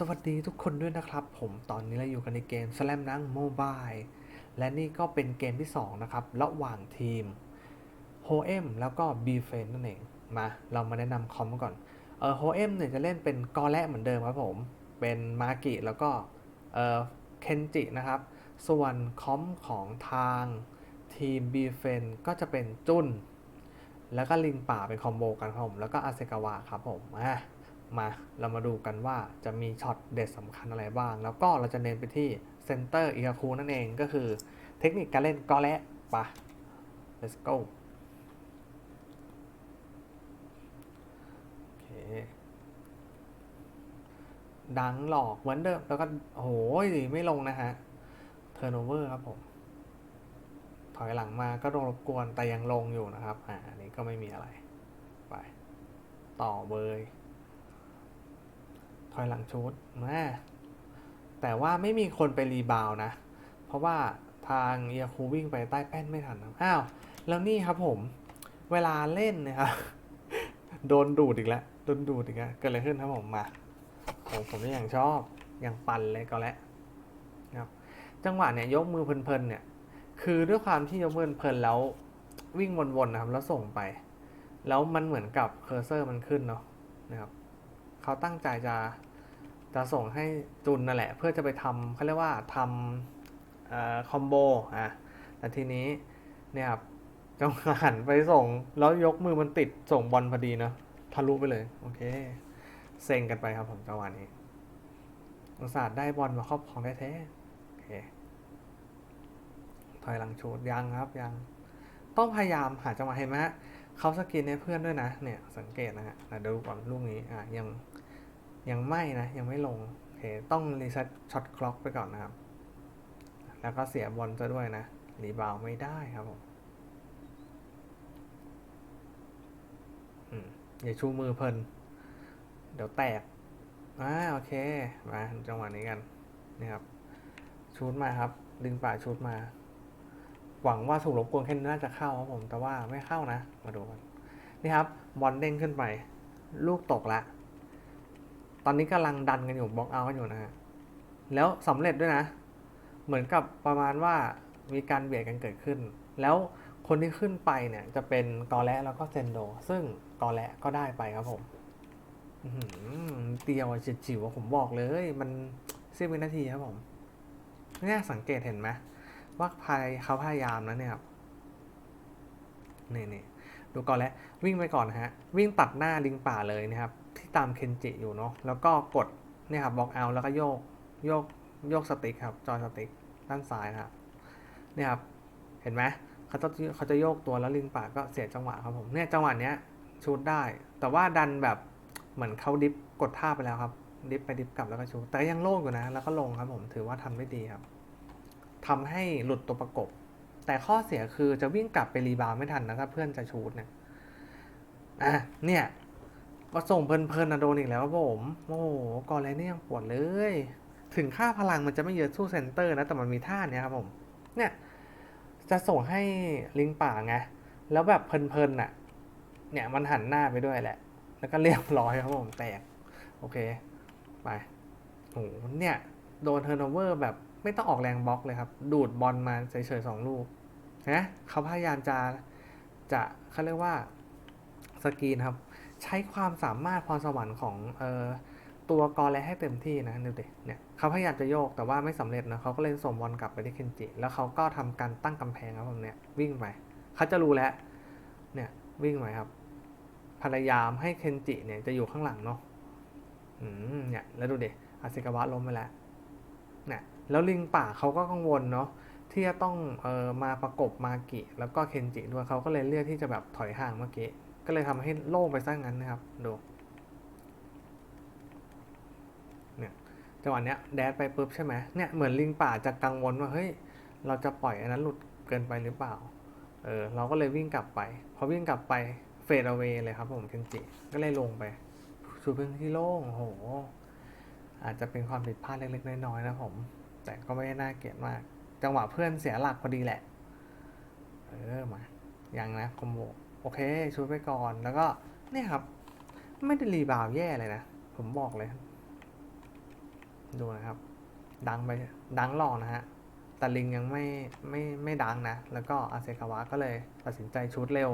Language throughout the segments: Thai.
สวัสดีทุกคนด้วยนะครับ ผมตอนนี้เราอยู่กันในเกม Slam Dunk Mobile และนี่ก็เป็นเกมที่ 2 นะครับ ระหว่างทีม h o e m แล้วก็ b f r i e n d นั่นเอง มา เรามาแนะนำคอมก่อน เออ h o e m เนี่ยจะเล่นเป็นกอแระเหมือนเดิมครับผม เป็นมากิแล้วก็เออเคนจินะครับ ส่วนคอมของทางทีม b f r i e n d ก็จะเป็นจุนแล้วก็ลิงป่าเป็นคอมโบกันครับผม แล้วก็อาเซกาวะครับผมอะ มาเรามาดูกันว่าจะมีช็อตเด็ดสำคัญอะไรบ้าง แล้วก็เราจะเน้นไปที่เซนเตอร์อิคาคูนั่นเองก็คือเทคนิคการเล่นกอและปะ let's go ดังหลอกเหมือนเดิมแล้วก็โอ้โหไม่ลงนะฮะเทอร์โนเวอร์ครับผม ถอยหลังมาก็โดนรบกวนแต่ยังลงอยู่นะครับ อ่าอันนี้ก็ไม่มีอะไร ไป ต่อเบย ถอยหลังชุดมาแต่ว่าไม่มีคนไปรีบาวนะ เพราะว่าทางเอียคูวิ่งไปใต้แป้นไม่ทันนะอ้าว แล้วนี่ครับผม เวลาเล่นนะครับ โดนดูดอีกแล้ว โดนดูดอีกแล้ว เกิดอะไรขึ้นครับผมมาผมผมอย่างชอบ อย่างปั่นเลยก็แล้วนะครับจังหวะเนี่ยยกมือเพลินๆเนี่ย คือด้วยความที่ยกมือเพลินแล้ววิ่งวนๆนะครับ แล้วส่งไป แล้วมันเหมือนกับเคอร์เซอร์มันขึ้นเนาะนะครับ เขาตั้งใจจะจะส่งให้จุนนั่นแหละ เพื่อจะไปทำเขาเรียกว่าทำออคอมโบอะแต่ทีนี้เนี่ยครับจังหวะหันไปส่ง แล้วยกมือมันติดส่งบอลพอดีเนาะทะลุไปเลย โอเค เซ็งกันไปครับผมจังหวะนี้อุตส่าห์ได้บอลมาครอบครองได้แท้โอเคถอยหลังชูดยังครับยัง ต้องพยายามหาจังหวะเห็นไหมฮะ เขาสกินให้เพื่อนด้วยนะ เนี่ยสังเกตนะฮะเดี๋ยวดูก่อนลูกนี้อะยังยังไม่นะยังไม่ลงโอเคต้องรีเซ็ตช็อตคล็อกไปก่อนนะครับ แล้วก็เสียบอลซะด้วยนะรีบาวไม่ได้ครับผมอย่าชูมือเพลิน เดี๋ยวแตกอ่าโอเค มาจังหวะนี้กันนี่ครับ ชูดมาครับ ดึงป่าชูดมา หวังว่าถูกรบกวนแค่นี้น่าจะเข้าครับผมแต่ว่าไม่เข้านะ มาดูกันนี่ครับบอลเด้งขึ้นไป ลูกตกละตอนนี้กำลังดันกันอยู่บล็อกเอาท์กันอยู่นะฮะแล้วสำเร็จด้วยนะ เหมือนกับประมาณว่ามีการเบียดกันเกิดขึ้น แล้วคนที่ขึ้นไปเนี่ยจะเป็นกอและแล้วก็เซนโด ซึ่งกอและก็ได้ไปครับผมเตียวจิ๋วผมบอกเลย มันเสี้ยววินาทีครับผม เนี่ยสังเกตเห็นไหม ว่าพายเขาพยายามนะเนี่ยครับนี่นี่ดูก่อนแล้ววิ่งไปก่อนนะฮะ วิ่งตัดหน้าลิงป่าเลยนะครับ ที่ตามเคนจิอยู่เนาะแล้วก็กดเนี่ยครับบล็อกเอาแล้วก็โยกโยกโยกสติ๊กครับจอยสติ๊กด้านซ้ายนะครับเนี่ยครับเห็นไหมเขาจะเขาจะโยกตัวแล้วลิงป่าก็เสียจังหวะครับผมเนี่ยจังหวะเนี้ยชูดได้ แต่ว่าดันแบบเหมือนเขาดิฟกดท่าไปแล้วครับดิฟไปดิฟกลับแล้วก็ชูดแต่ยังโล่งอยู่นะ แล้วก็ลงครับผมถือว่าทำได้ดีครับ ทำให้หลุดตัวประกบ แต่ข้อเสียคือจะวิ่งกลับไปรีบาวไม่ทันนะถ้าเพื่อนจะชูดเนี่ยอะเนี่ย ก็ส่งเพลินๆนะโดนอีกแล้วครับผม โอ้โหกอร์เลนี่ยังปวดเลย ถึงค่าพลังมันจะไม่เยอะสู้เซนเตอร์นะ แต่มันมีท่าเนี่ยครับผม เนี่ย จะส่งให้ลิงป่าไง แล้วแบบเพลินๆน่ะ เนี่ยมันหันหน้าไปด้วยแหละ แล้วก็เรียบร้อยครับผมแตก โอเค ไปโอ้โหเนี่ย โดนเทอร์โนเวอร์แบบ ไม่ต้องออกแรงบล็อกเลยครับ ดูดบอลมาเฉยๆสองลูกนะเขาพยายามจะจะเขาเรียกว่าสกรีนครับ ใช้ความสามารถพรสวรรค์ของเอ่อตัวกอแลให้เต็มที่นะดูดิเนี่ยเขาพยายามจะโยกแต่ว่าไม่สำเร็จนะเขาก็เลยส่งบอลกลับไปที่เคนจิ แล้วเขาก็ทำการตั้งกำแพงครับผมเนี่ยวิ่งไปเขาจะรู้แล้วเนี่ยวิ่งไปครับ พยายามให้เคนจิเนี่ยจะอยู่ข้างหลังเนาะอืมเนี่ยแล้วดูดิอาซิกาวะล้มไปแล้วเนี่ย แล้วลิงป่าเขาก็กังวลเนาะที่จะต้องเออมาประกบมากิแล้วก็เคนจิด้วยเขาก็เลยเลือกที่จะแบบถอยห่างเมื่อกี้ก็เลยทำให้โล่งไปซะงั้นนะครับดูเนี่ยจังหวะเนี้ยแดดไปปุ๊บใช่ไหมเนี่ยเหมือนลิงป่าจะกังวลว่าเฮ้ยเราจะปล่อยอันนั้นหลุดเกินไปหรือเปล่าเออเราก็เลยวิ่งกลับไปพอวิ่งกลับไปเฟดเอา a y เลยครับผมเคนจิก็เลยลงไปชูพื้นที่โล่งโอ้โหอาจจะเป็นความผิดพลาดเล็กๆน้อยๆนะผม แต่ก็ไม่ได้น่าเกลียดมาก จังหวะเพื่อนเสียหลักพอดีแหละ เออมายังนะคอมโบโอเคช่วยไปก่อนแล้วก็เนี่ยครับ ไม่ได้รีบาวแย่เลยนะ ผมบอกเลย ดูนะครับ ดังไปดังหลอกนะฮะแต่ลิงยังไม่ไม่ไม่ดังนะ แล้วก็อาเซคาวะก็เลยตัดสินใจชูดเร็ว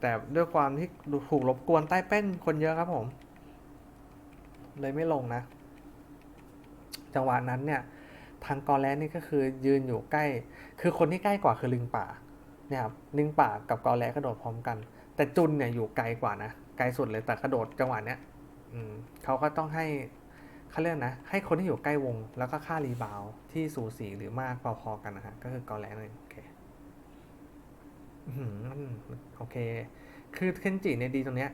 แต่ด้วยความที่ถูกรบกวนใต้แป้นคนเยอะครับผม เลยไม่ลงนะ จังหวะนั้นเนี่ยทางกอแลนนี่ก็คือยืนอยู่ใกล้ คือคนที่ใกล้กว่าคือลิงป่าเนี่ยครับลิงป่ากับกอแลกระโดดพร้อมกัน แต่จุนเนี่ยอยู่ไกลกว่านะไกลสุดเลยแต่กระโดดจังหวะเนี้ยอืมเขาก็ต้องให้เขาเรียกนะ ให้คนที่อยู่ใกล้วง แล้วก็ค่ารีบาวที่สูสีหรือมากพอๆกันนะฮะก็คือกอแลนเลยโอเคอื้อหือมันโอเค คือเคนจิเนี่ยดีตรงเนี้ย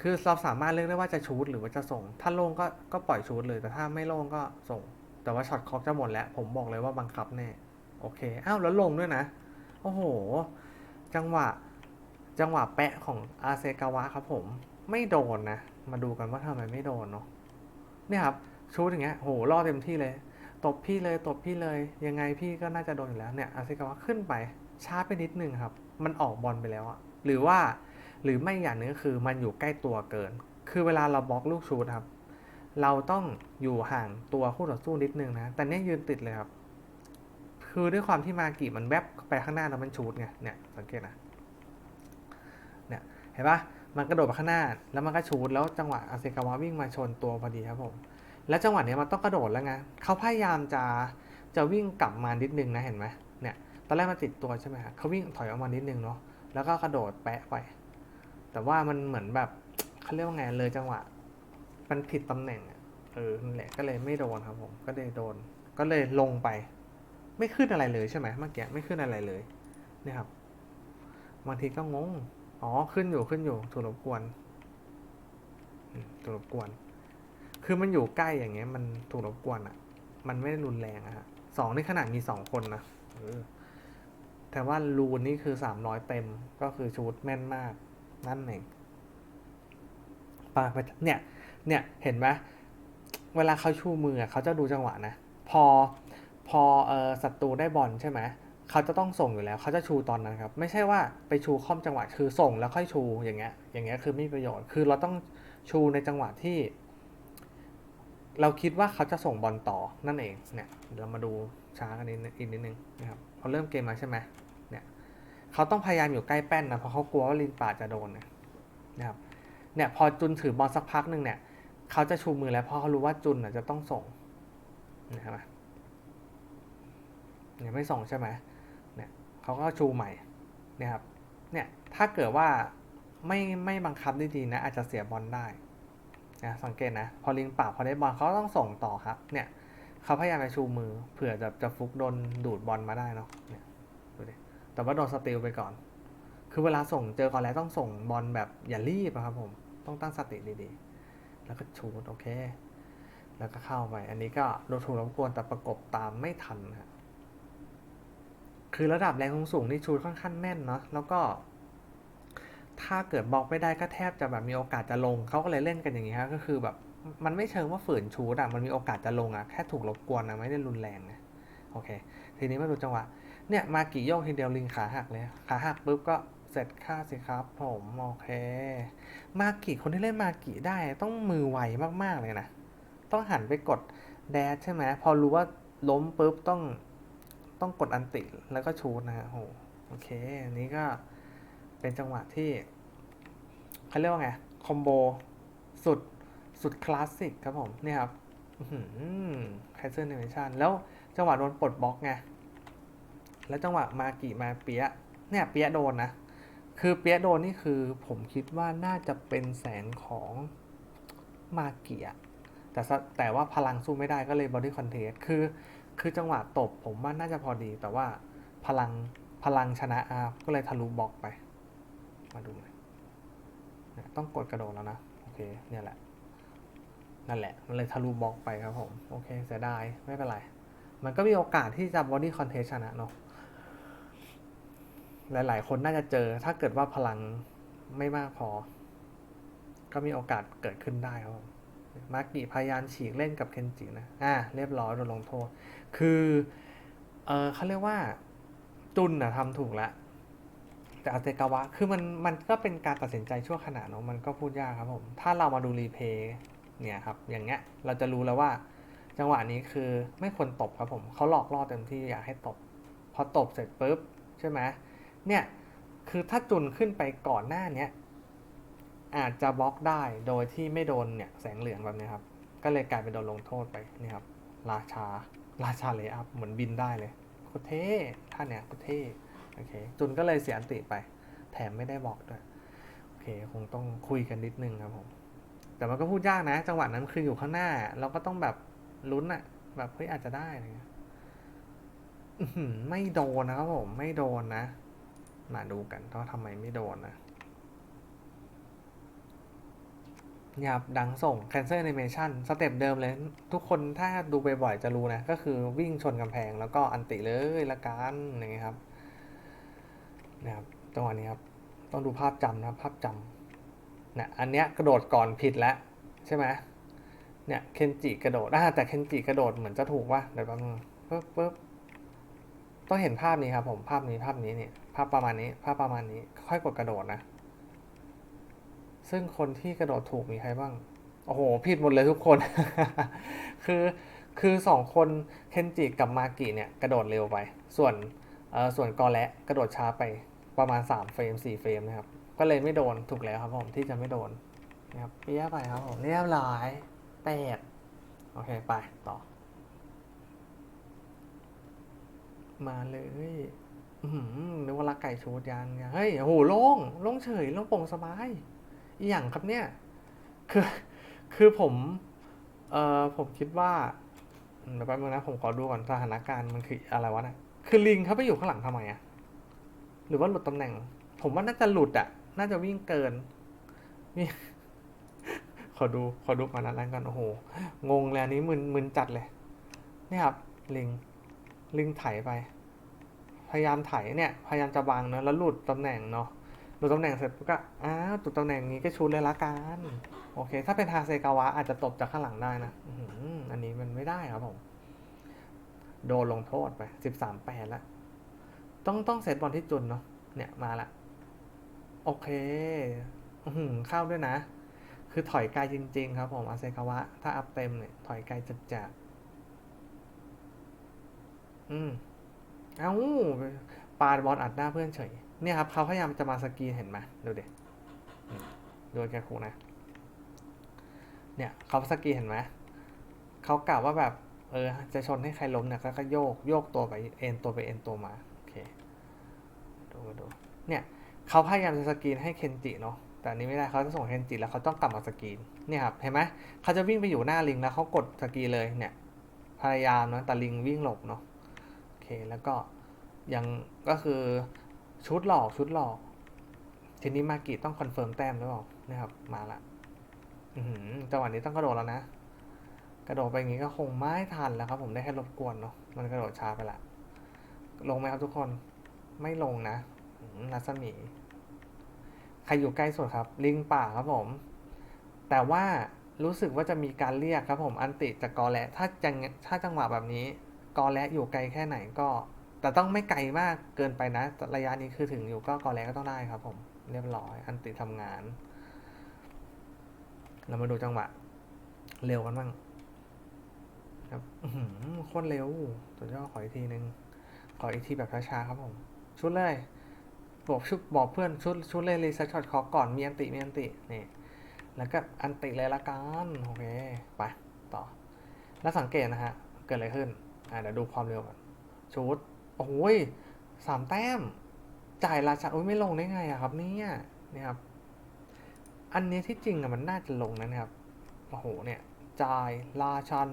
คือเราสามารถเลือกได้ว่าจะชูดหรือว่าจะส่ง ถ้าโล่งก็ก็ปล่อยชูดเลย แต่ถ้าไม่โล่งก็ส่ง แต่ว่าช็อตคอกจะหมดแล้ว ผมบอกเลยว่าบังคับแน่ โอเค อ้าวแล้วลงด้วยนะ โอ้โห จังหวะ จังหวะแปะของอาเซกาวะครับผม ไม่โดนนะ มาดูกันว่าทำไมไม่โดนเนาะ เนี่ยครับ ชูดอย่างเงี้ย โหล่อเต็มที่เลย ตบพี่เลย ตบพี่เลย ยังไงพี่ก็น่าจะโดนอยู่แล้วเนี่ย อาเซกาวะขึ้นไป ช้าไปนิดนึงครับ มันออกบอลไปแล้วอะหรือว่า หรือไม่อย่างนึงก็คือมันอยู่ใกล้ตัวเกิน คือเวลาเราบล็อกลูกชูดครับ เราต้องอยู่ห่างตัวคู่ต่อสู้นิดนึงนะ แต่เนี่ยยืนติดเลยครับ คือด้วยความที่มากิมันแวบไปข้างหน้าแล้วมันชูดไง เนี่ยสังเกตนะ เนี่ยเห็นปะมันกระโดดไปข้างหน้า แล้วมันก็ชูดแล้วจังหวะอาเซกาวะวิ่งมาชนตัวพอดีครับผม แล้วจังหวะเนี้ยมันต้องกระโดดแล้วไงเขาพยายามจะจะวิ่งกลับมานิดนึงนะเห็นไหมเนี่ย ตอนแรกมันติดตัวใช่ไหมฮะเขาวิ่งถอยออกมานิดนึงเนาะ แล้วก็กระโดดแปะไป แต่ว่ามันเหมือนแบบเขาเรียกว่าไงเลยจังหวะ มันผิดตำแหน่งอะเออนั่นแหละก็เลยไม่โดนครับผมก็เลยโดน ก็เลยลงไป ไม่ขึ้นอะไรเลยใช่ไหมเมื่อกี้ไม่ขึ้นอะไรเลยเนี่ยครับบางทีก็งงอ๋อขึ้นอยู่ขึ้นอยู่ถูกรบกวนถูกรบกวน คือมันอยู่ใกล้อย่างเงี้ย มันถูกรบกวนอะ่ะ มันไม่ได้รุนแรงอะฮะสองในขนาดมีสองคนนะแต่ว่ารูนนี่คือสามร้อยเต็มก็คือชูดแม่นมาก นั่นเองปาไปเนี่ย เนี่ยเห็นไหมเวลาเขาชูมือเขาจะดูจังหวะนะ พอพอเออศัตรูได้บอลใช่ไหมเขาจะต้องส่งอยู่แล้ว เขาจะชูตอนนั้นครับ ไม่ใช่ว่าไปชูค่อมจังหวะคือส่งแล้วค่อยชูอย่างเงี้ย อย่างเงี้ยคือไม่ประโยชน์ คือเราต้องชูในจังหวะที่ เราคิดว่าเขาจะส่งบอลต่อนั่นเอง เนี่ย เรามาดูช้ากันนิดอีกนิดนึงนะครับพอเริ่มเกมมาใช่ไหม เขาต้องพยายามอยู่ใกล้แป้นนะเพราะเขากลัวว่าลินป่าจะโดนนะครับเนี่ยพอจุนถือบอลสักพักหนึ่งเนี่ยเขาจะชูมือแล้วเพราะเขารู้ว่าจุนจะต้องส่งเห็นไหมเนี่ยไม่ส่งใช่ไหมเนี่ยเขาก็ชูใหม่นี่ยครับเนี่ยถ้าเกิดว่าไม่ไม่บังคับได้ดีนะอาจจะเสียบอลได้นะสังเกตนะพอลิงป่าพอได้บอลเขาต้องส่งต่อครับเนี่ยเขาพยายามจะชูมือเผื่อจะจะฟุกโดนดูดบอลมาได้เนาะเนี่ย แต่ว่าโดนสติลไปก่อน คือเวลาส่งเจอก่อนแล้วต้องส่งบอลแบบอย่ารีบอะครับผม ต้องตั้งสติดีๆ แล้วก็ชูดโอเค แล้วก็เข้าไป อันนี้ก็โดนถูกรบกวนแต่ประกบตามไม่ทันนะคือระดับแรงสูงๆนี่ชูดค่อนข้างแม่นเนาะ แล้วก็ ถ้าเกิดบล็อกไม่ได้ก็แทบจะแบบมีโอกาสจะลง เขาก็เลยเล่นกันอย่างนี้ฮะก็คือแบบมันไม่เชิงว่าฝืนชูดอะมันมีโอกาสจะลงอะแค่ถูกรบกวนนะไม่ได้รุนแรงนะ โอเค ทีนี้มาดูจังหวะ เนี่ยมากี่โยกทีเดียวลิงขาหักเลยขาหักปุ๊บก็เสร็จค่าสิครับ ผมโอเค มากี่คนที่เล่นมากี่ได้ต้องมือไวมากๆเลยนะ ต้องหันไปกดแดชใช่ไหมพอรู้ว่าล้มปุ๊บต้องต้องกดอันติแล้วก็ชูดนะฮะโหโอเคอันนี้ก็เป็นจังหวะที่เขาเรียกว่าไงคอมโบสุดสุดคลาสสิกครับผมเนี่ยครับไคเซอร์เนเมชันแล้วจังหวะโดนปลดบล็อกไง แล้วจังหวะมากี่มาเปียเนี่ยเปียโดนนะคือเปียโดนนี่คือผมคิดว่าน่าจะเป็นแสงของมาเกียแต่แต่ว่าพลังสู้ไม่ได้ก็เลยบอดี้คอนเทสคือ คือจังหวะตบผมว่าน่าจะพอดี แต่ว่าพลังพลังชนะอาก็เลยทะลุบล็อกไป มาดูหน่อยเนี่ยต้องกดกระโดดแล้วนะ โอเค เนี่ยแหละ นั่นแหละ มันเลยทะลุบล็อกไปครับผม โอเค เสียดาย ไม่เป็นไร มันก็มีโอกาสที่จะบอดี้คอนเทสชนะเนาะ หลาย ๆ คนน่าจะเจอ ถ้าเกิดว่าพลังไม่มากพอ ก็มีโอกาสเกิดขึ้นได้ครับมมากิพยายามฉีกเล่นกับเคนจินะอ่าเรียบร้อยโดนลงโทษ คือเออเขาเรียกว่าจุนนะทำถูกแล้วแต่อาเซกาวะ คือมัน มันก็เป็นการตัดสินใจชั่วขณะเนาะ มันก็พูดยากครับผม ถ้าเรามาดูรีเพย์เนี่ยครับ อย่างเงี้ย เราจะรู้แล้วว่า จังหวะนี้คือไม่ควรตบครับผม เขาหลอกล่อเต็มที่อยากให้ตบ พอตบเสร็จปุ๊บ ใช่ไหม เนี่ยคือถ้าจุนขึ้นไปก่อนหน้าเนี้ยอาจจะบล็อกได้โดยที่ไม่โดนเนี่ยแสงเหลืองแบบนี้ครับ ก็เลยกลายเป็นโดนลงโทษไปนี่ครับ ราชา ราชาเลยอัพเหมือนบินได้เลยโคเท่ท่านเนี่ยโคเท่โอเคจุนก็เลยเสียอันติไป แถมไม่ได้บอกด้วยโอเคคงต้องคุยกันนิดนึงครับผมแต่มันก็พูดยากนะ จังหวะนั้นคืออยู่ข้างหน้า เราก็ต้องแบบลุ้นอะแบบเฮ้ยอาจจะได้อะไรเงี้ยไม่โดนนะครับผมไม่โดนนะ มาดูกันว่าทำไมไม่โดนนะเนี่ยครับดังส่ง cancel animation สเต็ปเดิมเลย ทุกคนถ้าดูบ่อยๆจะรู้นะ ก็คือวิ่งชนกำแพงแล้วก็อันติเลยละกันอย่างเงี้ยครับนะครับจังหวะนี้ครับ ต้องดูภาพจำนะภาพจำเนี่ยอันเนี้ยกระโดดก่อนผิดแล้วใช่ไหมเนี่ยเคนจิกระโดดอ่าแต่เคนจิกระโดดเหมือนจะถูกว่าเดี๋ยวแป๊บนึงปึ๊บปึ๊บต้องเห็นภาพนี้ครับผมภาพนี้ภาพนี้เนี่ย ภาพประมาณนี้ ภาพประมาณนี้ ค่อยกดกระโดดนะ ซึ่งคนที่กระโดดถูกมีใครบ้าง โอ้โห ผิดหมดเลยทุกคน คือ คือสองคน เคนจิกับมากิเนี่ย กระโดดเร็วไป ส่วน เอ่อ ส่วนกอและกระโดดช้าไป ประมาณ3เฟรม4เฟรมนะครับ ก็เลยไม่โดน ถูกแล้วครับผม ที่จะไม่โดน นะครับเปี้ยไปครับผม เรียบร้อยแปดโอเค ไป ต่อ มาเลย นึกว่ารักไก่ชูดยังยังเฮ้ยโอ้โหโล่งโล่งเฉยโล่งโปร่งสบายอีหยังครับเนี่ย คือ คือผม เอ่อ ผมคิดว่าเดี๋ยวแป๊บนึงนะ ผมขอดูก่อนสถานการณ์มันคืออะไรวะเนะคือลิงเขาไปอยู่ข้างหลังทำไมอะหรือว่าหลุดตำแหน่ง ผมว่าน่าจะหลุดอะน่าจะวิ่งเกินนี่ขอดู ขอดูก่อนนะแล้วกัน โอ้โห งงเลยอันนี้มึนมึนจัดเลย นี่ครับ ลิง ลิงไถไป พยายามไถเนี่ย พยายามจะวางเนอะแล้วหลุดตำแหน่งเนาะหลุดตำแหน่งเสร็จปุ๊บก็อ้าวหลุดตำแหน่งนี้ก็ชูดเลยละกันโอเค ถ้าเป็นทาเซกาวะอาจจะตบจากข้างหลังได้นะอันนี้มันไม่ได้ครับผม โดนลงโทษไปสิบสามแปดแล้วต้องต้องเซตบอลที่จุนเนาะเนี่ยมาละโอเคอืเข้าด้วยนะ คือถอยไกลจริง ๆ ครับผมอาเซกาวะ ถ้าอัพเต็มเนี่ยถอยไกลจัดจัดอืม เอ้าปาดบอลอัดหน้าเพื่อนเฉย เนี่ยครับเขาพยายามจะมาสกีนเห็นไหมดูเด็ดูแกครูนะ เนี่ยเขาสกีนเห็นไหมเขากล่าวว่าแบบ เออ จะชนให้ใครล้มเนี่ยก็ก็โยกโยกตัวไปเอ็นตัวไปเอ็นตัวมา โอเค ดูดูเนี่ยเขาพยายามจะสกีนให้เคนจิเนาะแต่อันนี้ไม่ได้เขาจะส่งเคนจิแล้วเขาต้องกลับมาสกีนเนี่ยครับเห็นไหมเขาจะวิ่งไปอยู่หน้าลิงแล้วเขากดสกีเลยเนี่ยพยายามเนาะแต่ลิงวิ่งหลบเนาะ เคแล้วก็ยังก็คือชุดหลอกชุดหลอกทีนี้มากิต้องคอนเฟิร์มแต้มหรือเปล่านะครับ มาละอืจังหวะนี้ต้องกระโดดแล้วนะ กระโดดไปอย่างนี้ก็คงไม่ทันแล้วครับ ผมได้แค่รบกวนเนาะมันกระโดดช้าไปละลงไหมครับทุกคนไม่ลงนะรัศมีใครอยู่ใกล้สุดครับ ลิงป่าครับผม แต่ว่ารู้สึกว่าจะมีการเรียกครับผมอันติจากกอและถ้าจังถ้าจังหวะแบบนี้ กอและอยู่ไกลแค่ไหนก็ แต่ต้องไม่ไกลมากเกินไปนะ ระยะนี้คือถึงอยู่ก็กอและก็ต้องได้ครับ ผม เรียบร้อย อันติทำงาน เรามาดูจังหวะ เร็วกันบ้างครับอื้อหือโคตรเร็วสุดยอขออีกทีหนึ่งขออีกทีแบบช้าๆครับผม ชุดเลยบอกชุดบอกเพื่อนชุดชุดเลยรีเซ็ตช็อตคอก่อนมีอันติมีอันตินี่แล้วก็อันติเลยละกันโอเคไปต่อ แล้วสังเกตนะฮะ เกิดอะไรขึ้น อ่าเดี๋ยวดูความเร็วก่อนชุดโอ้ยสามแต้ม จ่ายราชาโอ้ยไม่ลงได้ไงอะครับเนี่ยนี่ครับ อันนี้ที่จริงอะมันน่าจะลงนะครับโอ้โหเนี่ย จ่ายราชัน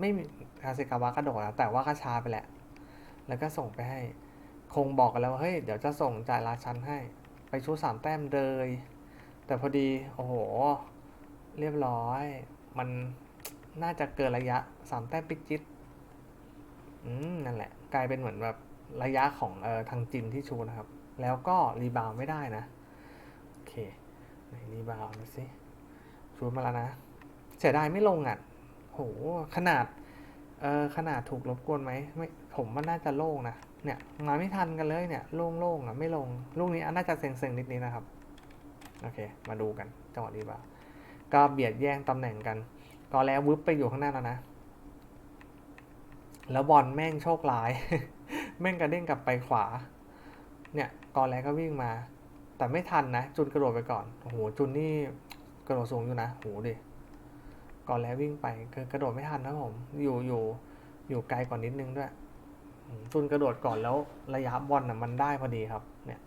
ไม่มีคาเซกาวะกระโดดนะแต่ว่าก็ช้าไปแหละ แล้วก็ส่งไปให้ คงบอกกันแล้วว่าเฮ้ยเดี๋ยวจะส่งจ่ายราชันให้ ไปชุดสามแต้มเลย แต่พอดีโอ้โห เรียบร้อย มันน่าจะเกินระยะสามแต้มปิดจิต อืมนั่นแหละ กลายเป็นเหมือนแบบระยะของเอ่อทางจินที่ชูนะครับ แล้วก็รีบาวด์ไม่ได้นะ โอเคไหนรีบาวดูสิชูมาแล้วนะเสียดายไม่ลงอะโหขนาดเออขนาดถูกรบกวนไหมไม่ผมว่าน่าจะโล่งนะ เนี่ยมาไม่ทันกันเลยเนี่ยโล่งๆอะไม่ลงลูกนี้อันน่าจะเซ็งๆนิดนี้นะครับโอเค มาดูกันจังหวะรีบาวด์ก็เบียดแย่งตำแหน่งกัน ก็แล้ววึบไปอยู่ข้างหน้าแล้วนะ แล้วบอลแม่งโชคร้าย แม่งกระเด้งกลับไปขวา เนี่ยกอนแรกก็วิ่งมา แต่ไม่ทันนะ จุนกระโดดไปก่อนโอ้โหจุนนี่กระโดดสูงอยู่นะโหดิกอนแรกวิ่งไปคือกระโดดไม่ทันนะผม อยู่อยู่อยู่ไกลกว่านิดนึงด้วยจุนกระโดดก่อนแล้วระยะบอลน่ะมันได้พอดีครับ เนี่ย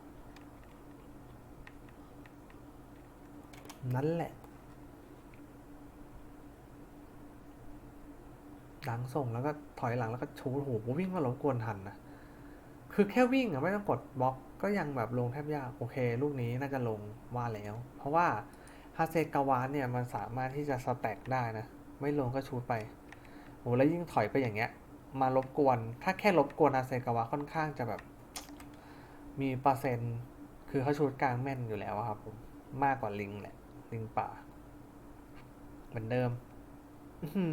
นั่นแหละ หลังส่งแล้วก็ถอยหลังแล้วก็ชูโอ้โหวิ่งมารบกวนทันนะคือแค่วิ่งอะไม่ต้องกดบล็อกก็ยังแบบลงแทบยากโอเค ลูกนี้น่าจะลงว่าแล้ว เพราะว่าฮาเซกาวานเนี่ยมันสามารถที่จะสแต็กได้นะ ไม่ลงก็ชูดไปโอ้แล้วยิ่งถอยไปอย่างเงี้ย มารบกวน ถ้าแค่รบกวนฮาเซกาวะค่อนข้างจะแบบ มีเปอร์เซ็นต์ คือเขาชูดกลางแม่นอยู่แล้วครับผมมากกว่าลิงแหละ ลิงป่า เหมือนเดิม อื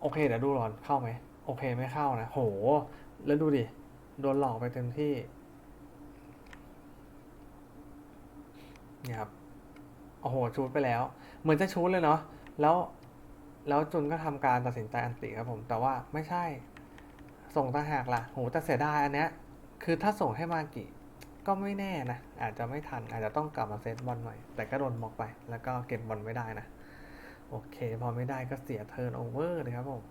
โอเคเดี๋ยวดูก่อนเข้าไหมโอเคไม่เข้านะโห แล้วดูดิ โดนหลอกไปเต็มที่เนี่ยครับโอ้โหชูดไปแล้ว เหมือนจะชูดเลยเนาะแล้วแล้วจุนก็ทำการตัดสินใจอันติครับผม แต่ว่าไม่ใช่ ส่งต่างหากล่ะโหแต่เสียดายอันเนี้ย คือถ้าส่งให้มากิก็ไม่แน่นะ อาจจะไม่ทัน อาจจะต้องกลับมาเซตบอลใหม่ แต่ก็โดนบอกไป แล้วก็เก็บบอลไม่ได้นะ โอเค พอไม่ได้ก็เสียเทิร์นโอเวอร์เลยครับผม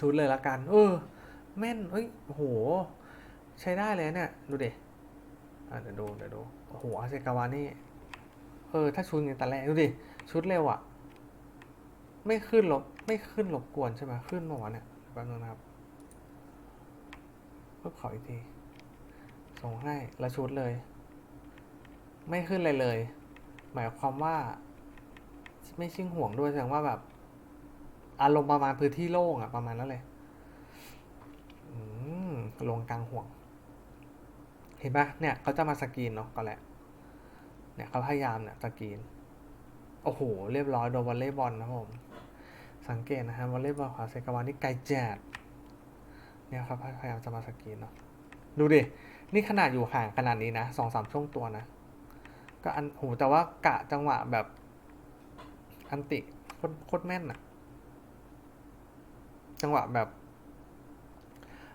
ชุดเลยละกัน เออ แม่นเฮ้ยโอ้โห ใช้ได้เลยเนี่ย ดูเดิอะเดี๋ยวดูเดี๋ยวดูโอ้โหอาเซกาวานี่ เออ ถ้าชุดอย่างแต่แรกดูดิ ชุดเร็วอะไม่ขึ้นหลบไม่ขึ้นหรบกวนใช่ไหมขึ้นมาวะเนี่ยแป๊บนึงนะครับเพิ่มขออีกที ส่งให้ล้วชุดเลย ไม่ขึ้นเลยเลย หมายความว่า ไม่ชิงห่วงด้วยแสดงว่าแบบ อารมณ์ประมาณพื้นที่โล่งอะประมาณนั้นเลยลงกลางห่วง เห็นปะเนี่ยเขาจะมาสกรีนเนาะก็แหละ เนี่ยเขาพยายามเนี่ยสกรีน โอ้โห เรียบร้อยโดนวอลเลย์บอลนะผม สังเกตนะฮะวอลเลย์บอลของเซกาวานี่ไกลแจัดเนี่ยครับพยายามจะมาสกรีนเนาะดูดิ นี่ขนาดอยู่ห่างขนาดนี้นะสองสามช่วงตัวนะ ก็อันโหแต่ว่ากะจังหวะแบบ อันติโคตรโคตรแม่นอะจังหวะแบบ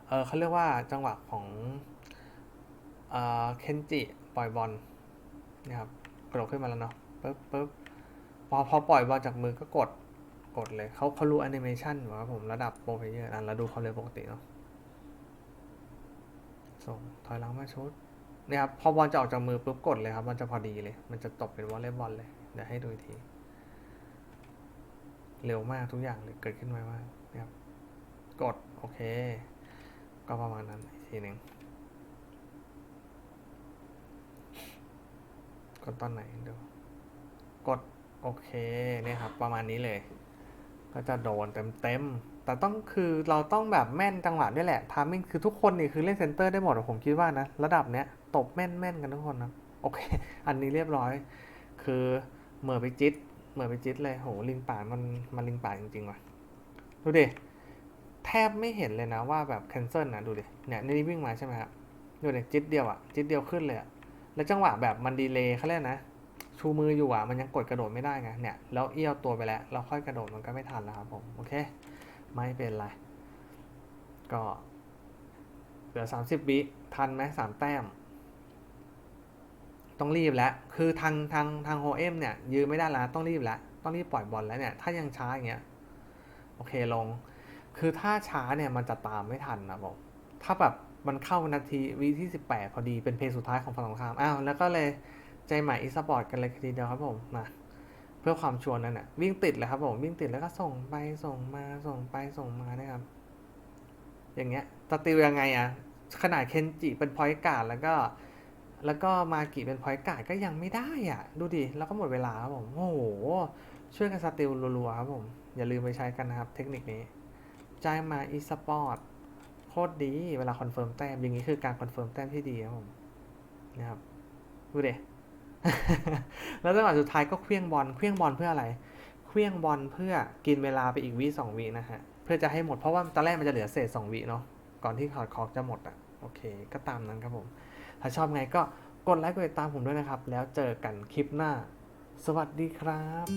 เออเขาเรียกว่าจังหวะของเออเคนจิปล่อยบอลนี่ยครับกระโดดขึ้นมาแล้วเนาะปึ๊บปึ๊บพอพอปล่อยบอลจากมือก็กดกดเลยเขาเขารู้แอนิเมชันครับผมระดับโปรเพเยอร์อะเราดูเขาเลยปกติเนาะส่งถอยหลังมาชุด เนี่ยครับพอบอลจะออกจากมือปุ๊บกดเลยครับ มันจะพอดีเลย มันจะตบเป็นวอลเลย์บอลเลยเดี๋ยวให้ดูอีกที เร็วมากทุกอย่างเลยเกิดขึ้นไวมากนะครับ กดโอเค ก็ประมาณนั้นอีกทีหนึ่งกดตอนไหนดี๋ยวกดโอเคเนี่ยครับ ประมาณนี้เลย ก็จะโดนเต็มๆแต่ต้องคือเราต้องแบบแม่นจังหวะด้วยแหละทามมิ่งคือทุกคนนี่คือเล่นเซนเตอร์ได้หมดผมคิดว่านะ ระดับเนี้ย ตบแม่นๆกันทุกคนนะโอเค อันนี้เรียบร้อย คือเหมือไปจิตเหมือไปจิตเลยโหลิงป่ามันมันลิงป่าจริงๆว่ะดูดิแทบไม่เห็นเลยนะว่าแบบแคนเซิลนะดูดิเนี่ยนี่วิ่งมาใช่ไหมครับดูดิจิตเดียวอะจิตเดียวขึ้นเลยอะแล้วจังหวะแบบมันดีเลย์เขาเรียกนะชูมืออยู่อะมันยังกดกระโดดไม่ได้ไงเนี่ยแล้วเอี้ยวตัวไปแล้วเราค่อยกระโดดมันก็ไม่ทันแล้วครับผมโอเค ไม่เป็นไรก็เหลือสามสิบวิทันไหมสามแต้ม ต้องรีบแล้ว คือทางทางทางโฮเอ็มเนี่ยยืนไม่ได้แล้วต้องรีบแล้ว ต้องรีบปล่อยบอลแล้วเนี่ย ถ้ายังช้าอย่างเงี้ย โอเคลง คือถ้าช้าเนี่ยมันจะตามไม่ทันนะผมถ้าแบบมันเข้านาทีวิที่สิบแปดพอดีเป็นเพลงสุดท้ายของฝั่งตรงข้าม อ้าว แล้วก็เลยใจใหม่อีสปอร์ตกันเลยทีเดียวครับผมมาเพื่อความชัวร์นั่นน่ะ วิ่งติดเลยครับผม วิ่งติดแล้วก็ส่งไปส่งมาส่งไปส่งมานะครับ อย่างเงี้ยสติลยังไงอะขนาดเคนจิเป็นพอยต์การ์ดแล้วก็ แล้วก็มากิเป็นพอยต์การ์ดก็ยังไม่ได้อะ ดูดิ แล้วก็หมดเวลาครับผม โอ้โห ช่วยกันสติลรัวๆครับผม อย่าลืมไปใช้กันนะครับเทคนิคนี้ใจายมาอีสปอร์ตโคตรดี เวลาคอนเฟิร์มแต้ม อย่างนี้คือการคอนเฟิร์มแต้มที่ดีครับผมนะครับดูดิแล้วจังหวะสุดท้ายก็เคลี้ยงบอลเคลี้ยงบอลเพื่ออะไรเคลี้ยงบอลเพื่อกินเวลาไปอีกวิสองวินะฮะ เพื่อจะให้หมดเพราะว่าตอนแรกมันจะเหลือเศษสองวิเนาะก่อนที่คอร์ดคอกจะหมดอะโอเค ก็ตามนั้นครับผม ถ้าชอบไงก็กดไลค์กดติดตามผมด้วยนะครับ แล้วเจอกันคลิปหน้า สวัสดีครับ